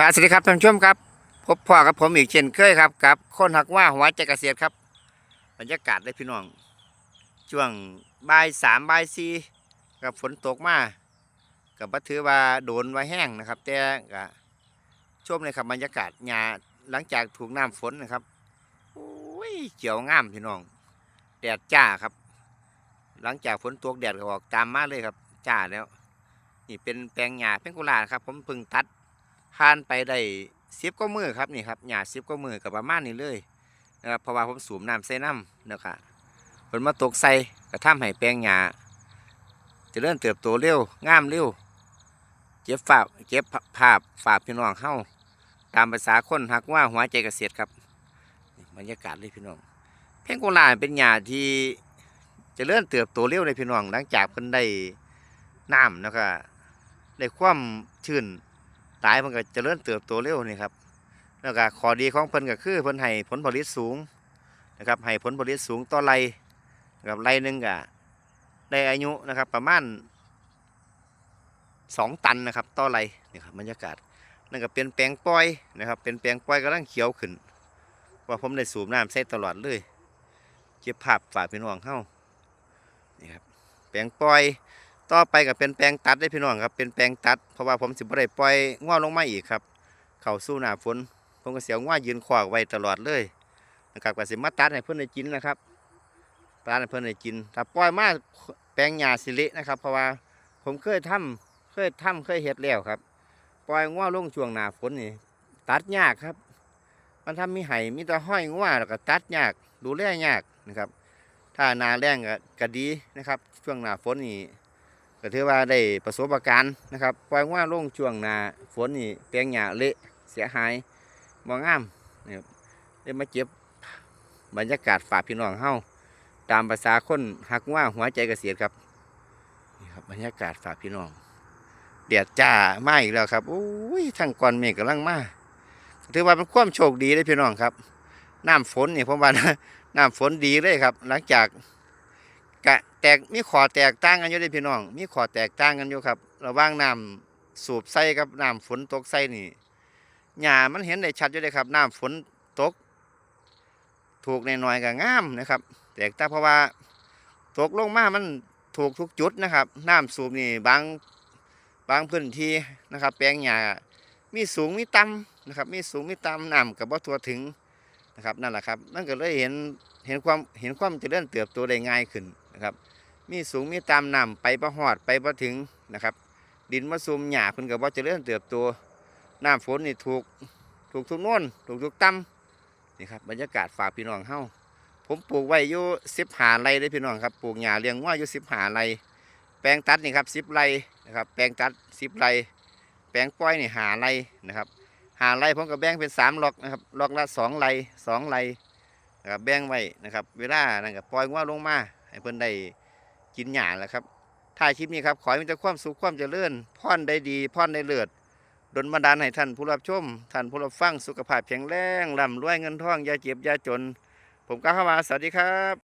ครับสวัสดีครับท่านผู้ชมครับ พบพ่อกับผมอีกเช่นเคยครับกับคนหักว่าหัวใจเกษตรครับ บรรยากาศเลยพี่น้อง ช่วงบ่ายสามบ่ายสี่กับฝนตกมากับบัถือว่าโดนว่าแห้งนะครับ แต่ก็ชมเลยครับบรรยากาศหญ้าหลังจากถูกน้ำฝนนะครับโอ้ยเขียวงามพี่น้อง แดดจ้าครับ หลังจากฝนตกแดดก็ออกตามมาเลยครับ จ้าแล้ว นี่เป็นแปลงหญ้าเป็นกุหลาบครับ ผมเพิ่งตัด ผ่านไปได้สิบก็มือครับนี่ครับหยาสิบก็มือกับประมาณนี้เลยนะครับเพราะว่าผมสูบน้ำใส่น้ำนะครับผลมาตกใส่กระทำให้แปลงหยาจะเริ่มเติบโตเร็วงามเร็วเก็บฝาเก็บภาพฝาพี่น้องเข้าตามภาษาคนหักว่าหัวใจเกษตรครับบรรยากาศเลยพี่น้อง เพ่งโกลาเป็นหยาที่จะเริ่มเติบโตเร็วเลยพี่น้องหลังจากเพิ่นได้น้ำแล้วก็ได้ความชื้น ตายมันก็เจริญเติบโตเร็วนี่ครับแล้วก็ข้อดีของเพิ่นก็คือเพิ่นให้ผลผลิตสูงนะครับให้ผลผลิตสูงต่อไรนะครับไรหนึ่งก็ได้อายุนะครับประมาณสองตันนะครับต่อไรนี่ครับบรรยากาศนั่นก็เป็นแปลงปล่อยนะครับเป็นแปลงปล่อยกำลังเขียวขึ้นว่าผมได้สูบน้ำใส่ตลอดเลยเก็บภาพฝากพี่น้องเข้านี่ครับแปลงปล่อย ต่อไปก็เป็นแปลงตัดได้พี่น้องครับเป็นแปลงตัดเพราะว่าผมสิบ่ได้ปล่อยง้อลงมาอีกครับ เข้าสู่หน้าฝนผมก็เสียวง้อยืนขวากไว้ตลอดเลยนะครับก็สิมาตัดให้เพิ่นได้กินนะครับตัดให้เพิ่นได้กินถ้าปล่อยมาแปลงหญ้าสิเละนะครับ เพราะว่าผมเคยทำเคยทำเคยเฮ็ดแล้วครับ ปล่อยง้อลงช่วงหน้าฝนนี่ตัดยากครับ มันทำมีไห้มีแต่ห้อยง้อแล้วก็ตัดยากดูแลยากนะครับ ถ้านาแรงก็ก็ดีนะครับ ช่วงหน้าฝนนี่ ก็ถือว่าได้ประสบการณ์นะครับปล่อยว่าลงช่วงหนาฝนนี่แปลงหญ้าเละเสียหายมองงามนะครับได้มาเก็บบรรยากาศฝากพี่น้องเฮาตามภาษาคนหักว่าหัวใจเกษตรครับนี่ครับบรรยากาศฝากพี่น้องเดียดจ้ามาอีกแล้วครับโอ้ยทั้งก่อนเมฆกำลังมาถือว่าเป็นความโชคดีเลยพี่น้องครับน้ำฝนนี่ผมว่าน้ำฝนดีเลยครับ หลังจาก กะแตกมีขอแตกต่างกันอยู่เด้พี่น้อง มีขอแตกต่างกันอยู่ครับ ระว่างน้ำสูบใส่กับน้ำฝนตกใส่นี่หญ้ามันเห็นได้ชัดอยู่เลยครับน้ำฝนตก ถูกในหน่อยๆก็งามนะครับ แตกต่างเพราะว่าตกลงมามันถูกทุกจุดนะครับ น้ำสูบนี่บางบางพื้นที่นะครับ แปลงหญ้ามีสูงมีต่ำนะครับ มีสูงมีต่ำน้ำกับว่าทั่วถึงนะครับนั่นแหละครับนั่นก็เลยเห็นเห็นความเห็นความเจริญเติบโตได้ง่ายขึ้นนะครับ มีสูงมีตามน้ำไปประหอดไปประถึงนะครับ ดินมาซุมหญ้าเพิ่นก็บ่เจริญเติบโตน้ำฝนนี่ถูกถูกทุกน่นถูกทุกต่ำนี่ครับบรรยากาศฝากพี่น้องเฮาผมปลูกไว้อยู่15ไรเลยพี่น้องครับปลูกหญ้าเลี้ยงวัวอยู่15ไรแปลงตัดนี่ครับ10ไรนะครับแปลงตัด10ไรแปลงปล่อยนี่5ไรนะครับ5ไรผมก็แบ่งเป็นสามล็อกนะครับล็อกละสองไรสองไร นะครับแบ่งไว้นะครับ เวลานั่นก็ปล่อยงัวลงมาให้เพิ่นได้กินหยาแหละครับถ่ายคลิปนี้ครับขอให้มีแต่ความสุขความเจริญพรได้ดีพรได้เลือดดลบันดาลให้ท่านผู้รับชมท่านผู้รับฟังสุขภาพแข็งแรงร่ำรวยเงินทองอย่าเจ็บอย่าจน ผมก้าวเข้ามาสวัสดีครับ